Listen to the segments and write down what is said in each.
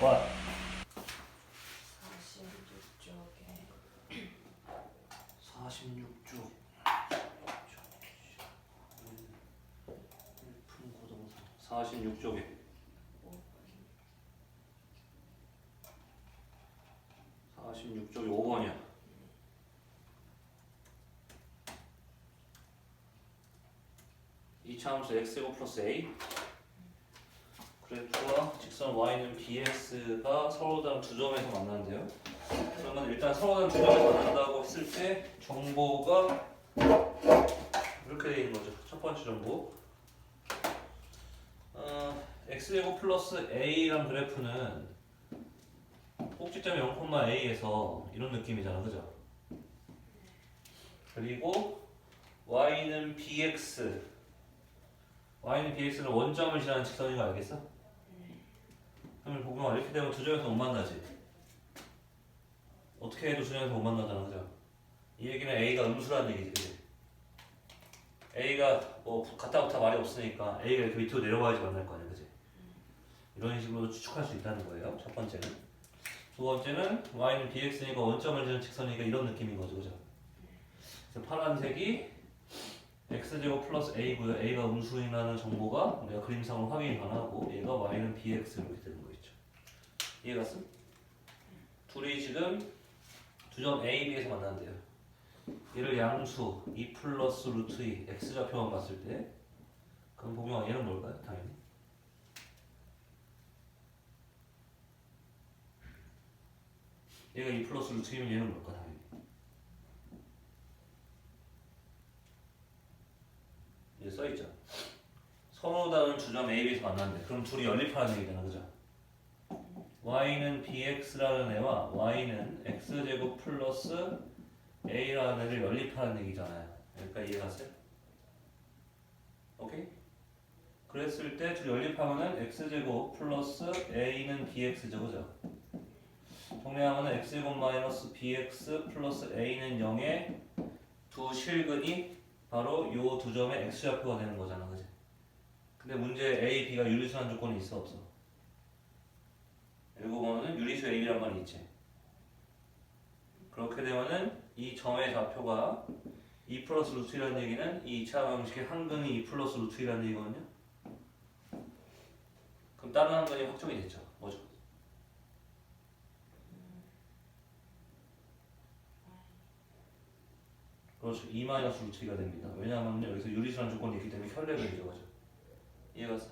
와 46쪽에 46쪽 1품 고동사 46쪽에 46쪽이 5번이야 이차함수 x제곱 플러스 a 그래프와 직선 y는 bx가 서로 다른 두 점에서 만난대요. 그러면 일단 서로 다른 두 점에서 만난다고 했을 때 정보가 이렇게 되어 있는 거죠. 첫 번째 정보. 어, x제곱 플러스 a란 그래프는 꼭지점 0,a에서 이런 느낌이잖아. 그죠? 그리고 y는 bx y는 bx는 원점을 지나는 직선인 거 알겠어? 그러면 보면 이렇게 되면 두 점에서 못 만나지 어떻게 해도 두 점에서 못 만나잖아 그죠? 이 얘기는 a가 음수라는 얘기지 그지? a가 뭐 갔다 붙다 말이 없으니까 a가 이렇게 밑으로 내려가야지 만날 거 아니야 그지? 이런 식으로 추측할 수 있다는 거예요 첫 번째는 두 번째는 y는 bx니까 원점을 지는 직선이니까 이런 느낌인 거죠, 그죠? 파란색이 x제곱 플러스 a고요. a가 음수인라는 정보가 우리가 그림상으로 확인이 가능하고 얘가 y는 bx 이렇게 되는 거 있죠. 이해갔음? 둘이 지금 두 점 a, b에서 만난대요. 얘를 양수 2 플러스 루트 2 x 좌표만 봤을 때 그럼 보면 얘는 뭘까요? 당연히 얘가 2 플러스 루트 2면 얘는 뭘까 당연히 써있죠 서로 다른 주점 A, B에서 만났는데 그럼 둘이 연립하는 얘기잖아 그죠? y는 bx라는 애와 y는 x제곱 플러스 a라는 애를 연립하는 얘기잖아요 그러니까 이해갔어요? 오케이? 그랬을 때 둘이 연립하면은 x제곱 플러스 a는 bx죠 그죠? 정리하면 x제곱 마이너스 bx 플러스 a는 0의 두 실근이 바로 요두 점의 x좌표가 되는 거잖아 그지? 근데 문제 a, b가 유리수란 조건이 있어 없어? 읽어보면은 유리수 a란 말이 있지 그렇게 되면은 이 점의 좌표가 2 플러스 루트 1이라는 얘기는 이 2차 방식의 한근이 2 플러스 루트 1이라는 얘기거든요 그럼 다른 한근이 확정이 됐죠 뭐죠? 그렇죠. 2 마이너스 루트 2가 됩니다. 왜냐하면 여기서 유리수란 조건이 있기 때문에 혈례근이죠. 그죠? 이해갔어?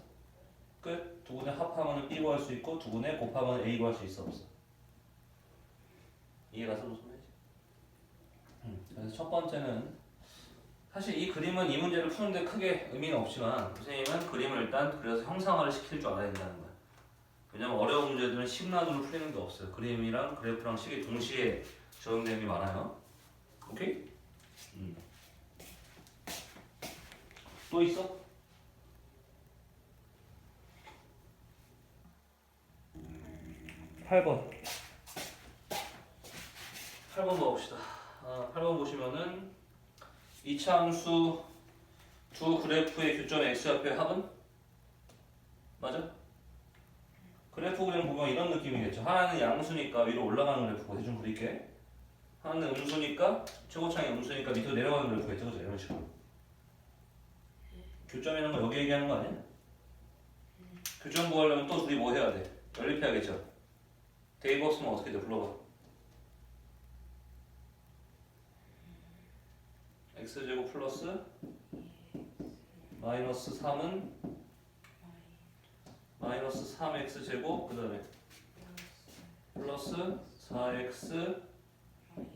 끝. 두 분의 합하면 B 구할 수 있고 두 분의 곱하면 A 구할 수 있어 없어? 이해가서 무슨 말이지? 음, 그래서 첫 번째는 사실 이 그림은 이 문제를 푸는데 크게 의미는 없지만 선생님은 그림을 일단 그려서 형상화를 시킬 줄 알아야 된다는 거야. 왜냐면 어려운 문제들은 식란으로 풀리는 게 없어요. 그림이랑 그래프랑 식이 동시에 적용되는 게 많아요. 오케이? 또 있어? 팔번 8번 봐봅시다. 아, 8번 보시면은 이차함수 두 그래프의 교점 x좌표의 합은? 맞아? 그래프 그림 보면 이런 느낌이겠죠. 하나는 양수니까 위로 올라가는 그래프고 대충 그릴게. 하나는 음수니까 최고창이 음수니까 밑으로 내려가는 그래프겠죠. 그죠? 이런 식으로. 교점이라는 거 여기 얘기하는 거 아니야? 교점 구하려면 또 둘이 뭐 해야 돼? 연립해야겠죠. 데이브 없으면 어떻게 돼? 불러봐. x제곱 플러스 마이너스 3은 마이너스 3x제곱 그 다음에 플러스 4x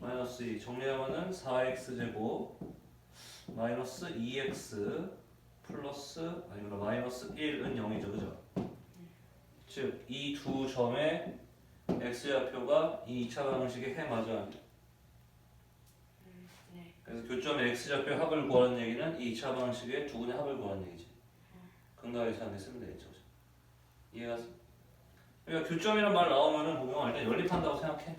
마이너스 2 정리하면은 4x제곱 마이너스 2x 플러스 아니구나 마이너스 1은 0이죠 그죠? 즉 이 두 점의 x좌표가 이 2차 방식의 해 맞아 네. 그래서 교점의 x좌표 합을 구하는 얘기는 이 2차 방식의 두 분의 합을 구하는 얘기지 안에 쓰면 되겠죠 그죠? 이해가 그러니까 교점이란 말 나오면은 보면 일단 연립한다고 생각해